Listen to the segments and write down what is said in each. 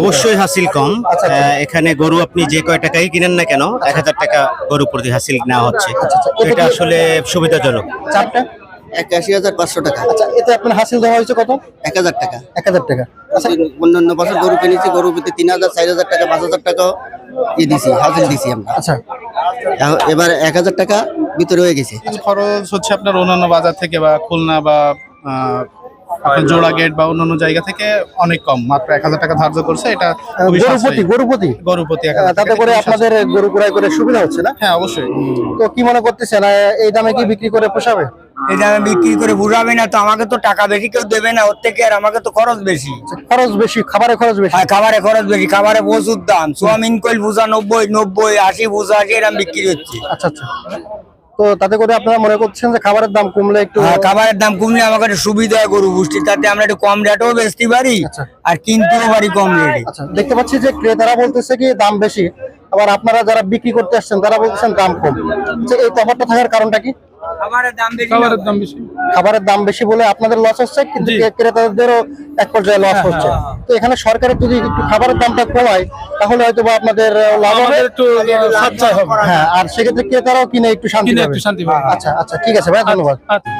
অবশ্যই হাসিল কম। আচ্ছা, আচ্ছা। এখানে গরু আপনি যে কয় টাকাই কিনেন না কেন এক হাজার টাকা গরু প্রতি হাসিল নেওয়া হচ্ছে। আচ্ছা, এটা আসলে সুবিধাজনক। চারটা? একাশি হাজার পাঁচশো টাকা। আচ্ছা এতে আপনার হাসিল দেওয়া হয়েছে কত? এক হাজার টাকা। এক হাজার টাকা। আচ্ছা। অন্যান্য বছর গরু কিনেছি গরু পেতে তিন হাজার চার হাজার টাকা পাঁচ হাজার টাকাও দিছি দিছি আমরা। আচ্ছা। এবার এক হাজার টাকা ভিতরে হয়ে গেছে। খরচ হচ্ছে আপনার অন্যান্য বাজার থেকে বা খুলনা বা জোড়া গেট বা অন্যান্য জায়গা থেকে অনেক কম মাত্র এক হাজার টাকা ধার্য করছে এটা গরুপতি গরুপতি? গরুপতি তাতে করে আপনাদের গরু ক্রয় করে সুবিধা হচ্ছে না? হ্যাঁ অবশ্যই। তো কি মনে করতেছেন এই দামে কি বিক্রি করে পোষাবে? এই দামে বিক্রি করে বুঝাবে না তো আমাকে তো টাকা বেশি কেউ দেবে না ওর থেকে আর আমাকে তো খরচ বেশি। খরচ বেশি খাবারের খরচ বেশি? খাবারে খরচ বেশি খাবারে প্রচুর দাম। কইল বুঝা নব্বই নব্বই আশি এরকম বিক্রি হচ্ছে। আচ্ছা আচ্ছা। তো তাতে করে আপনারা মনে করছেন যে খাবারের দাম কমলে একটু খাবারের দাম কমলে আমাকে একটু সুবিধা হয় গরু পুষ্টি তাতে আমরা একটু কম রেটেও বেচতে পারি আচ্ছা। আর কিনতেও পারি কম রেটে। আচ্ছা দেখতে পাচ্ছি যে ক্রেতারা বলতেছে কি দাম বেশি। আবার আপনারা যারা বিক্রি করতে আসছেন তারা বলতেছেন দাম কম। আচ্ছা, এই তফাৎটা থাকার কারণটা কি? খাবারের দাম বেশি খাবারের দাম বেশি। খাবারের দাম বেশি বলে আপনাদের লস হচ্ছে কিন্তু ক্রেতাদেরও এক পর্যায়ে লস হচ্ছে। তো এখানে সরকারের যদি একটু খাবারের দামটা কমায় তাহলে হয়তো বা আপনাদের লাভ হবে। একটু হ্যাঁ আর সেক্ষেত্রে ক্রেতারাও কিনে একটু শান্তি পাবে। আচ্ছা আচ্ছা ঠিক আছে ভাই ধন্যবাদ। আচ্ছা।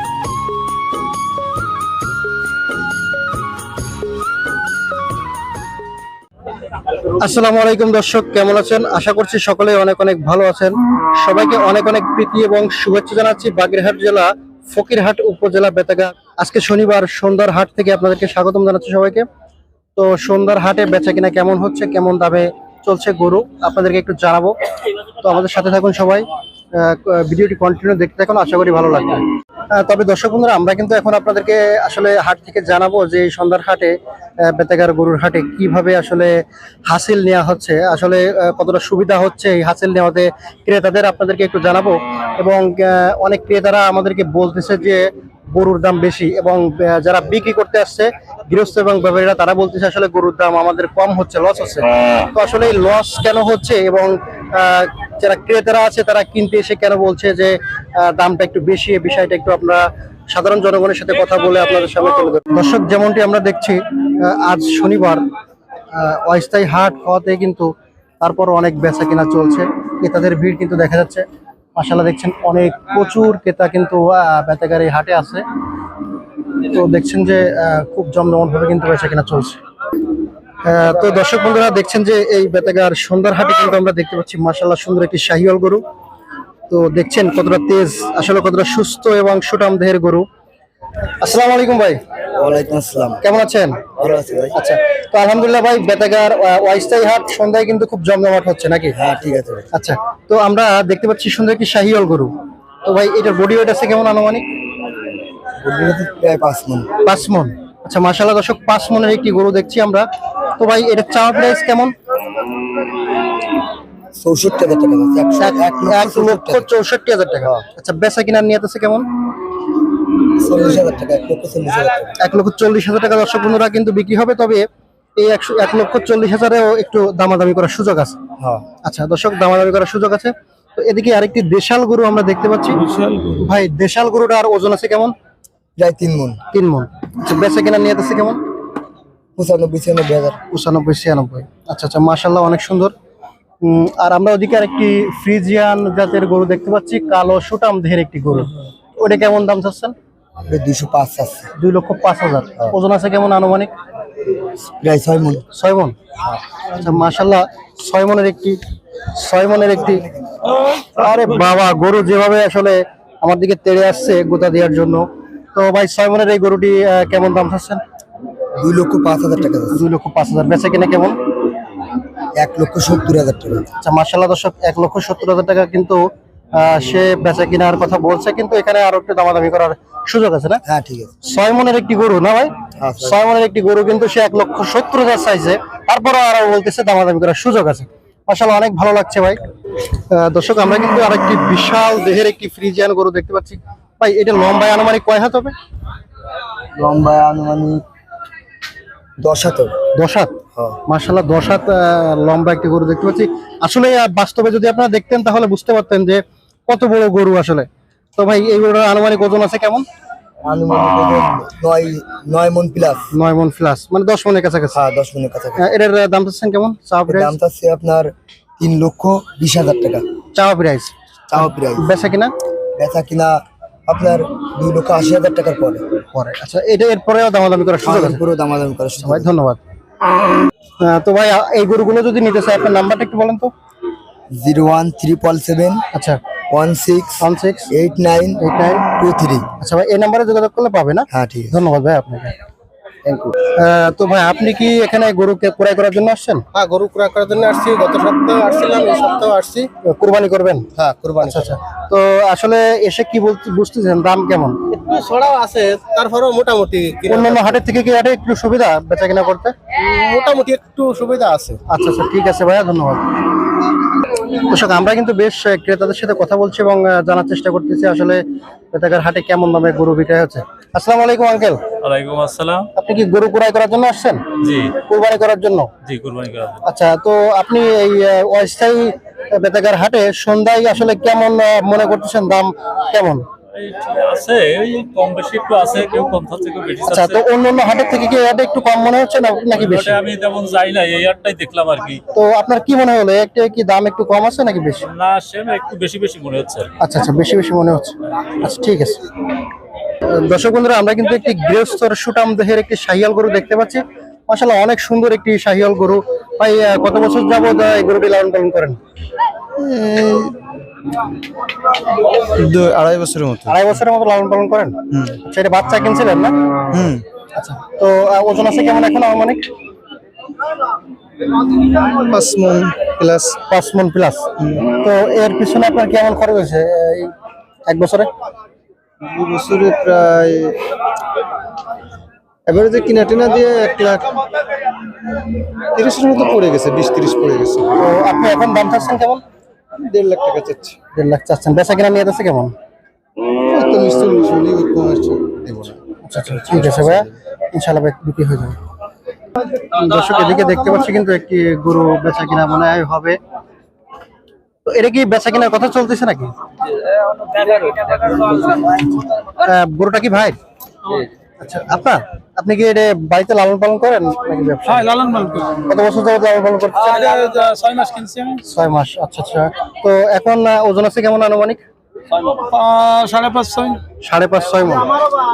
আসসালামু আলাইকুম দর্শক কেমন আছেন? আশা করছি সকলে অনেক অনেক ভালো আছেন। সবাইকে অনেক অনেক প্রীতি এবং শুভেচ্ছা জানাচ্ছি বাগেরহাট জেলা ফকিরহাট উপজেলা বেতাগা। আজকে শনিবার সন্ধ্যার হাট থেকে আপনাদেরকে স্বাগতম জানাচ্ছি সবাইকে। তো সন্ধ্যার হাটে বেচা কিনা কেমন হচ্ছে, কেমন দামে চলছে গরু, আপনাদেরকে একটু জানাব। তো আমাদের সাথে থাকুন সবাই। ভিডিওটি কন্টিনিউ দেখতে থাকুন, আশা করি ভালো লাগবে। তবে দর্শক বন্ধুরা, আমরা কিন্তু এখন আপনাদেরকে আসলে হাট থেকে জানাব যে সন্ধ্যার হাটে বেতাগার গরুর হাটে কীভাবে আসলে হাসিল নেওয়া হচ্ছে, আসলে কতটা সুবিধা হচ্ছে এই হাসিল নেওয়াতে ক্রেতাদের আপনাদেরকে একটু জানাব। এবং অনেক ক্রেতারা আমাদেরকে বলতেছে যে গরুর দাম বেশি এবং যারা বিক্রি করতে আসছে, গৃহস্থ এবং ব্যাপারীরা তারা বলতেছে আসলে গরুর দাম আমাদের কম হচ্ছে লস হচ্ছে। তো আসলে লস কেন হচ্ছে এবং যারা ক্রেতারা আছে, তারা কিনতে এসে কেন বলছে যে দামটা একটু বেশি? এই বিষয়টা একটু আমরা সাধারণ জনগণের সাথে কথা বলে আপনাদের সামনে তুলে ধরবো। দর্শক, যেমনটি আমরা দেখছি আজ শনিবার অস্থায়ী হাট হওয়াতে কিন্তু তারপর অনেক বেচা কেনা চলছে। ক্রেতাদের ভিড় কিন্তু দেখা যাচ্ছে। মাসাল্লাহ দেখছেন অনেক প্রচুর ক্রেতা কিন্তু বেতাগার হাটে আছে। তো দেখছেন যে খুব জমজমট ভাবে কিন্তু বেচা কেনা চলছে। তো দর্শক বন্ধুরা দেখছেন যে এই বেতাগার সুন্দর হাটে কিন্তু আমরা দেখতে পাচ্ছি। মাসাল্লাহ সুন্দর একটি শাহিওয়াল গরু। তো দেখছেন কতটা তেজ আসলে কতটা সুস্থ এবং সুটাম দেহের গরু। আসসালামু আলাইকুম ভাই। ওয়ালাইকুম আসসালাম। কেমন আছেন? ভালো আছি ভাই। আচ্ছা তো আলহামদুলিল্লাহ ভাই বেতাগার হাট সন্ধ্যায় কিন্তু খুব জমজমাট হচ্ছে নাকি? হ্যাঁ ঠিক আছে ভাই। আচ্ছা তো আমরা দেখতে পাচ্ছি সুন্দর একটি শাহিওয়াল গরু। তো ভাই এটার বডি ওয়েট আছে কেমন আনুমানিক? প্রায় মন। মন। আচ্ছা দর্শক পাঁচ মনের একটি গরু দেখছি আমরা। তো ভাই এটা চাওয়া প্রাইস কেমন? চৌষট্টি হাজার টাকা এক লক্ষ চৌষট্টি হাজার টাকা। আচ্ছা বেচা কিনার নিয়ে আছে কেমন? চল্লিশ হাজার টাকা এক লক্ষ চল্লিশ হাজার টাকা। দর্শক বন্ধুরা কিন্তু বিক্রি হবে তবে এই একশো এক লক্ষ চল্লিশ হাজারেও একটু দামাদামি করার সুযোগ আছে। হ্যাঁ। আচ্ছা দর্শক দামাদামি করার সুযোগ আছে। তো এদিকে আরেকটি দেশাল গরু আমরা দেখতে পাচ্ছি। ভাই দেশাল গরুটার ওজন আছে কেমন? প্রায় তিন মন। তিন মন। আচ্ছা বেচা কিনার নিয়ে আছে কেমন? পঁচানব্বই ছিয়ানব্বই হাজার। পঁচানব্বই ছিয়ানব্বই। আচ্ছা আচ্ছা মাশাল্লাহ অনেক সুন্দর। আর আমরা ওদিকে আরেকটি ফ্রিজিয়ান জাতের গরু দেখতে পাচ্ছি কালো সুটাম দেহের একটি গরু। ওটা কেমন দাম চাচ্ছেন? দুইশো পাঁচ আছে দুই লক্ষ পাঁচ হাজার। ওজন আছে কেমন আনুমানিক? প্রায় ছয় মন। ছয় মন? আচ্ছা মাশাল্লাহ ছয় মনের একটি ছয় মনের একটি। আরে বাবা গরু যেভাবে আসলে আমার দিকে তেড়ে আসছে গোতা দেওয়ার জন্য। তো ভাই ছয় মনের এই গরুটি কেমন দাম চাচ্ছেন? দুই লক্ষ পাঁচ হাজার টাকা যাচ্ছে। দুই লক্ষ পাঁচ হাজার। বেচা কিনা কেমন? এক লক্ষ সত্তর হাজার টাকা। আচ্ছা মার্শাল্লাহ দর্শক এক লক্ষ সত্তর হাজার টাকা কিন্তু আহ, সে বেচা কেনার কথা বলছে কিন্তু এখানে আরও একটু দামাদামি করার সুযোগ আছে না? হ্যাঁ ঠিক আছে। ছয় মনের একটি গরু না ভাই? হ্যাঁ, ছয়। মনের একটি গরু কিন্তু সে এক লক্ষ সত্তর হাজার চাইছে। তারপরে আরও বলতেছে দামাদামি করার সুযোগ আছে। মার্শাল্লাহ অনেক ভালো লাগছে ভাই। আহ, দর্শক আমরা কিন্তু আরেকটি বিশাল দেহের একটি ফ্রিজিয়ান গরু দেখতে পাচ্ছি। ভাই এটা লম্বায় আনুমানিক কয় হাত হবে? লম্বা আনুমানিক হ্যাঁ। মার্শাল্লাহ লম্বা একটি গরু দেখতে পাচ্ছি। আসলে বাস্তবে যদি আপনারা দেখতেন তাহলে বুঝতে পারতেন যে কত বড় গরু আসলে। তো ভাই এই গরুর আনুমানিক ওজন আছে কেমন? নয় মন প্লাস নয় মন প্লাস মানে দশ মনের কাছাকাছি। হ্যাঁ দশ মনের কাছাকাছি। এটার দাম চাচ্ছেন কেমন? দাম চাচ্ছে আপনার তিন লক্ষ বিশ হাজার টাকা। চাওয়া প্রাইস চাওয়া প্রাইস বেচা কিনা? বেচা কিনা আপনার দুই লক্ষ আশি হাজার টাকার পরে। পরে। আচ্ছা এটা এরপরেও দামাদামি করার সুযোগ আছে? পুরো দামাদামি করার সুযোগ ভাই ধন্যবাদ। তো ভাই এই গরুগুলো যদি নিতে চাই আপনার নাম্বারটা একটু বলেন তো। জিরো ওয়ান থ্রিপল সেভেন আচ্ছা। One six one six eight nine eight nine two three. আচ্ছা ভাই এই নাম্বারে যোগাযোগ করলে পাবে না? হ্যাঁ ঠিক আছে। ধন্যবাদ ভাই আপনাকে। থ্যাংক ইউ তো ভাই আপনি কি এখানে গরুকে ক্রয় করার জন্য আসছেন? হ্যাঁ গরু ক্রয় করার জন্য আসছি। গত সপ্তাহে আসছিলাম এই সপ্তাহে আসছি। কুরবানি করবেন? হ্যাঁ কুরবানি আচ্ছা আচ্ছা। তো আসলে এসে কি বলতে বুঝতেছেন দাম কেমন? একটু ছড়াও আছে তারপরেও মোটামুটি অন্যান্য হাটের থেকে কি হাটে একটু সুবিধা বেচা কিনা করতে? মোটামুটি একটু সুবিধা আছে। আচ্ছা আচ্ছা ঠিক আছে ভাইয়া ধন্যবাদ। দর্শক আমরা কিন্তু বেশ ক্রেতাদের সাথে কথা বলছি এবং জানার চেষ্টা করতেছি আসলে বেতাগার হাটে কেমন দামে গরু বিক্রয় হচ্ছে। আসসালামু আলাইকুম আঙ্কেল। ওয়ালাইকুম আসসালাম। আপনি কি গরু ক্রয় করার জন্য আসছেন? জি। কুরবানি করার জন্য? জি কুরবানি করা যাবে। আচ্ছা তো আপনি এই অস্থায়ী বেতাগার হাটে সন্ধ্যায় আসলে কেমন মনে করতেছেন? দাম কেমন? আছে ওই কম বেশি একটু আছে কেউ কম থাকছে কেউ বেশি আচ্ছা তো থাকছে। অন্য অন্য হাটের থেকে কি একটু কম মনে হচ্ছে না নাকি বেশি? আমি তেমন যাই না এই আটটাই দেখলাম আর কি। তো আপনার কি মনে হলো একটা কি দাম একটু কম আছে নাকি বেশি? না একটু বেশি বেশি মনে হচ্ছে আচ্ছা আচ্ছা বেশি বেশি মনে হচ্ছে। আচ্ছা ঠিক আছে। দর্শক বন্ধুরা আমরা কিন্তু একটি গৃহস্থর সুটাম দেহের একটি শাহিয়াল গরু দেখতে পাচ্ছি। মাসাল্লাহ অনেক সুন্দর একটি শাহিয়াল গরু। ভাই কত বছর যাবত এই গরুটি লালন পালন করেন? আড়াই বছরের মতো। আড়াই বছরের মতো লালন পালন করেন? আচ্ছা এটা বাচ্চা কিনছিলেন না? হুম। আচ্ছা তো ওজন আছে কেমন এখন আনুমানিক? পাঁচ মন প্লাস পাঁচ মন প্লাস তো এর পিছনে আপনার কেমন খরচ হয়েছে এক বছরে? বছরে প্রায় এবারে যে কিনা টিনা দিয়ে এক লাখ তিরিশের মতো পড়ে গেছে বিশ তিরিশ পড়ে গেছে। তো আপনি এখন দাম চাচ্ছেন কেমন? দেড় লাখ টাকা চাচ্ছি। দেড় লাখ চাচ্ছেন। বেচা কিনা নিয়ে কেমন? না আচ্ছা আচ্ছা ঠিক আছে ভাইয়া। ইনশাল্লাহ বিক্রি হয়ে যাবে। দর্শক এদিকে দেখতে পাচ্ছি কিন্তু একটি গরু বেচা কিনা মনে হয় হবে। তো এটা কি বেচা কিনার কথা চলতেছে নাকি? আহ, গরুটা কি ভাই? আচ্ছা আপনার আপনি কি এটা বাড়িতে লালন পালন করেন নাকি ব্যবসা? হ্যাঁ লালন পালন করি। কত বছর ধরে লালন পালন করতেছেন? এটা ছয় মাস কিনছি আমি। ছয় মাস আচ্ছা আচ্ছা। তো এখন ওজন আছে কেমন আনুমানিক? সাড়ে পাঁচ ছয়। সাড়ে পাঁচ ছয় মন।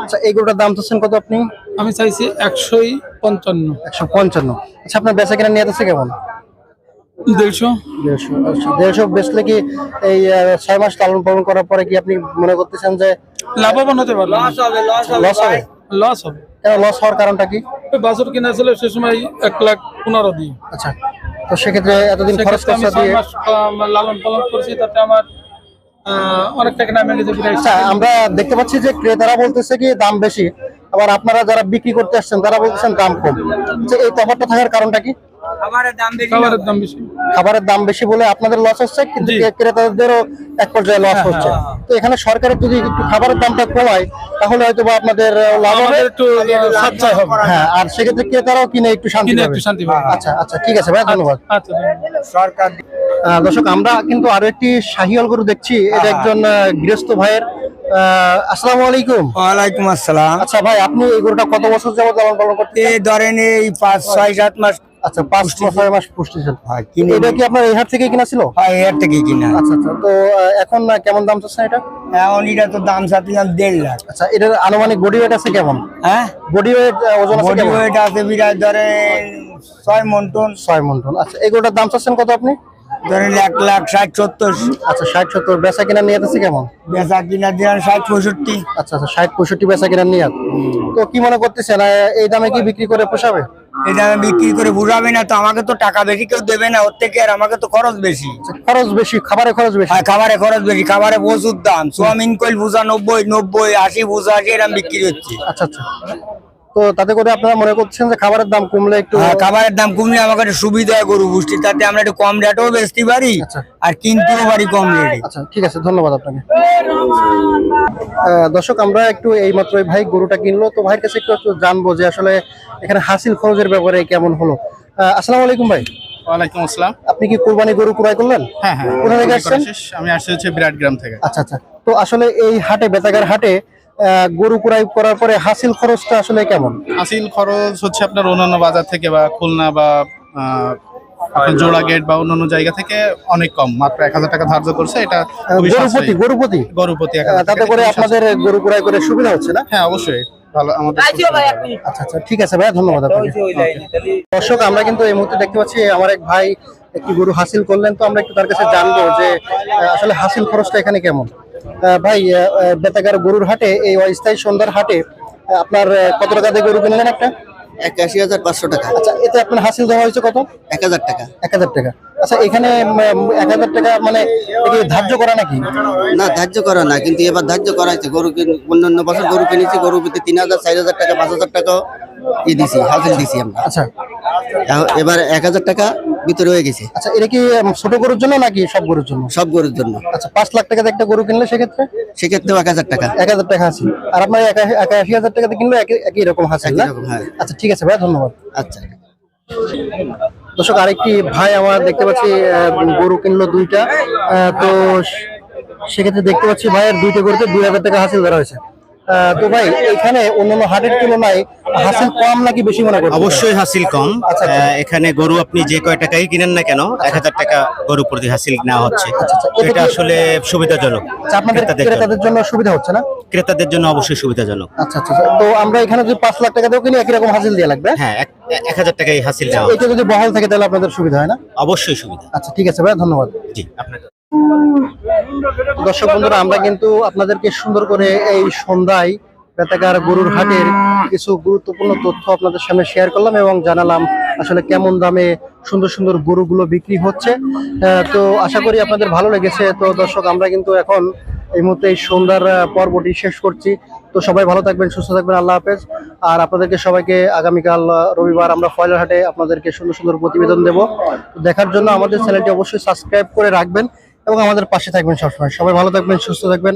আচ্ছা এই গরুটার দাম চাচ্ছেন কত আপনি? আমি চাইছি একশোই পঞ্চান্ন। একশো পঞ্চান্ন। আচ্ছা আপনার বেচা কিনা নিয়ে যাচ্ছে কেমন? দেড়শো? দেড়শো আচ্ছা দেড়শো বেচলে কি এই ছয় মাস লালন পালন করার পরে কি আপনি মনে করতেছেন যে লাভবান হতে লস হবে লস হবে কেন লস হওয়ার কারণটা কি? বাছুর কিনা ছিল সে সময় এক লাখ পনেরো দিই। আচ্ছা তো সেক্ষেত্রে এতদিন খরচ খরচা দিয়ে লালন পালন করছি তাতে আমার অনেক টাকা নামে গেছে আচ্ছা আমরা দেখতে পাচ্ছি যে ক্রেতারা বলতেছে কি দাম বেশি আবার আপনারা যারা বিক্রি করতে আসছেন তারা বলতেছেন দাম কম। আচ্ছা, এই তফাৎটা থাকার কারণটা কি? খাবারের দাম বেশি খাবারের দাম বেশি। বলে আপনাদের লস হচ্ছে কিন্তু ক্রেতাদেরও এক পর্যায়ে লস হচ্ছে। তো এখানে সরকারের যদি একটু খাবারের দামটা কমায় তাহলে হয়তো বা আপনাদের লাভ হবে। একটু সচ্ছয় হবে। হ্যাঁ আর সেক্ষেত্রে ক্রেতারাও কিনে একটু শান্তি পাবে। আচ্ছা আচ্ছা ঠিক আছে ভাই ধন্যবাদ। আচ্ছা ধন্যবাদ। দর্শক আমরা কিন্তু আরও একটি শাহিয়াল গরু দেখছি। এটা একজন গৃহস্থ ভাইয়ের আসসালামু আলাইকুম। ওয়ালাইকুম আসসালাম। আচ্ছা ভাই আপনি এই গরুটা কত বছর যাবত লালন পালন করতে এই ধরেন এই পাঁচ ছয় সাত মাস আচ্ছা পাঁচ ছয় মাস পুষ্টিছেন। হয় এটা কি আপনার এই হাট থেকে কিনা ছিল? হয় থেকে কিনা। আচ্ছা আচ্ছা তো এখন কেমন দাম চাচ্ছেন এটা? এখন এটা তো দাম চাচ্ছিলাম দেড় লাখ। আচ্ছা এটার আনুমানিক বডি ওয়েট আছে কেমন? হ্যাঁ? বডি ওয়েট ওজন আছে বডি ওয়েট আছে বিরাট ধরেন ছয় মন টন। ছয় মন টন। আচ্ছা এই গরুটার দাম চাচ্ছেন কত আপনি? ধরেন এক লাখ ষাট সত্তর। আচ্ছা ষাট সত্তর। বেচা কিনা নিয়ে আছে কেমন? বেচা ষাট পঁয়ষট্টি। আচ্ছা আচ্ছা ষাট পঁয়ষট্টি বেচা নিয়ে তো কি মনে করতেছেন এই দামে কি বিক্রি করে পোষাবে? এটা আমি বিক্রি করে বুঝাবে না তো আমাকে তো টাকা বেশি কেউ দেবে না ওর থেকে আর আমাকে তো খরচ বেশি। আচ্ছা, খরচ বেশি খাবারে খরচ বেশি। আর খাবারে খরচ বেশি খাবারে প্রচুর দাম। সোয়াবিন কইল বুঝা নব্বই নব্বই আশি বুঝা আশি এরকম বিক্রি হচ্ছে। আচ্ছা আচ্ছা। তো তাতে করে আপনারা মনে করছেন যে খাবারের দাম কমলে একটু খাবারের দাম কমলে আমাকে একটু সুবিধা গরু পুষ্টি তাতে আমরা একটু কম রেটেও বেচতে পারি আচ্ছা। আর কিনতেও পারি কম রেটে। আচ্ছা ঠিক আছে ধন্যবাদ আপনাকে। আহ, দর্শক আমরা একটু এই মাত্র ভাই গরুটা কিনলো তো ভাইয়ের কাছে একটু একটু জানব যে আসলে এখানে হাসিল খরচের ব্যাপারে কেমন হলো। আসসালামু আলাইকুম ভাই। ওয়ালাইকুম আসসালাম। আপনি কি কোরবানি গরু ক্রয় করলেন? হ্যাঁ হ্যাঁ কোথা থেকে আসছেন? আমি আসছি হচ্ছে বিরাট গ্রাম থেকে। আচ্ছা আচ্ছা। তো আসলে এই হাটে বেতাগার হাটে গরু কুড়াই করার পরে হাসিল খরচটা আসলে কেমন? হাসিল খরচ হচ্ছে আপনার অন্যান্য বাজার থেকে বা খুলনা বা আহ, আপনার জোড়া গেট বা অন্যান্য জায়গা থেকে অনেক কম মাত্র এক হাজার টাকা ধার্য করছে এটা গরুপতি গরুপতি? গরুপতি তাতে করে আপনাদের গরু কুড়াই করে সুবিধা হচ্ছে না? হ্যাঁ অবশ্যই। ভালো আমাদের আচ্ছা আচ্ছা ঠিক আছে ভাইয়া ধন্যবাদ আপনাকে। দর্শক আমরা কিন্তু এই মুহূর্তে দেখতে পাচ্ছি আমার এক ভাই একটি গরু হাসিল করলেন তো আমরা একটু তার কাছে জানব যে আসলে হাসিল খরচটা এখানে কেমন? ভাই বেতাগার গরুর হাটে এই অস্থায়ী সন্ধ্যার হাটে আপনার কত টাকা দিয়ে গরু কিনলেন একটা? একাশি হাজার পাঁচশো টাকা। আচ্ছা এতে আপনার হাসিল দেওয়া হয়েছে কত? এক হাজার টাকা। এক হাজার টাকা। আচ্ছা এখানে এক হাজার টাকা মানে কি ধার্য করা নাকি? না ধার্য করা না কিন্তু এবার ধার্য করা হয়েছে গরু অন্যান্য বছর গরু কিনেছি গরু প্রতি তিন হাজার চার হাজার টাকা পাঁচ হাজার টাকাও ই দিছি হাজির দিছি আমরা। আচ্ছা। এবার এক হাজার টাকা ভিতরে হয়ে গেছে। আচ্ছা এটা কি ছোট গরুর জন্য নাকি সব গরুর জন্য? সব গরুর জন্য। আচ্ছা পাঁচ লাখ টাকাতে একটা গরু কিনলে সেক্ষেত্রে? সেক্ষেত্রেও এক হাজার টাকা। এক হাজার টাকা হাসিল আর আপনার একা- একাশি হাজার টাকাতে কিনলে একই রকম একই না? হ্যাঁ। আচ্ছা ঠিক আছে ভাই ধন্যবাদ। আচ্ছা। দর্শক আরেকটি ভাই আমার দেখতে পাচ্ছি গরু কিনলো দুইটা। তো সেক্ষেত্রে দেখতে পাচ্ছি ভাইয়ের দুইটা গরুতে দুই হাজার টাকা হাসিল ধরা হয়েছে। তো ভাই এখানে অন্যান্য হাটের তুলনায় হাসিল কম নাকি বেশি মনে করছেন? অবশ্যই হাসিল কম। আচ্ছা, আচ্ছা। এখানে গরু আপনি যে কয় টাকাই কিনেন না কেন এক হাজার টাকা গরু প্রতি হাসিল নেওয়া হচ্ছে। আচ্ছা, এটা আসলে সুবিধাজনক। আচ্ছা, আপনাদের ক্রেতাদের জন্য। সুবিধা হচ্ছে না? ক্রেতাদের জন্য অবশ্যই সুবিধাজনক। আচ্ছা আচ্ছা আচ্ছা। তো আমরা এখানে যদি পাঁচ লাখ টাকা দিয়েও কিনি একই রকম হাসিল দিয়ে লাগবে? হ্যাঁ এক- এক হাজার টাকাই হাসিল নেওয়া এটা যদি বহাল থাকে তাহলে আপনাদের সুবিধা হয় না? অবশ্যই সুবিধা। আচ্ছা ঠিক আছে ভাই ধন্যবাদ। জি আপনাকে দর্শক বন্ধুরা, আমরা কিন্তু আপনাদেরকে সুন্দর করে এই সন্ধ্যায় বেতাকার গরুর হাটের কিছু গুরুত্বপূর্ণ তথ্য আপনাদের সামনে শেয়ার করলাম এবং জানালাম আসলে কেমন দামে সুন্দর সুন্দর গরুগুলো বিক্রি হচ্ছে। তো আশা করি আপনাদের ভালো লেগেছে। তো দর্শক, আমরা কিন্তু এখন এই মুহূর্তে এই সন্ধ্যার পর্বটি শেষ করছি। তো সবাই ভালো থাকবেন, সুস্থ থাকবেন, আল্লাহ হাফেজ। আর আপনাদেরকে সবাইকে আগামীকাল রবিবার আমরা ফয়লার হাটে আপনাদেরকে সুন্দর সুন্দর প্রতিবেদন দেব। দেখার জন্য আমাদের চ্যানেলটি অবশ্যই সাবস্ক্রাইব করে রাখবেন। এবং আমাদের পাশে থাকবেন সবসময়। সবাই ভালো থাকবেন সুস্থ থাকবেন।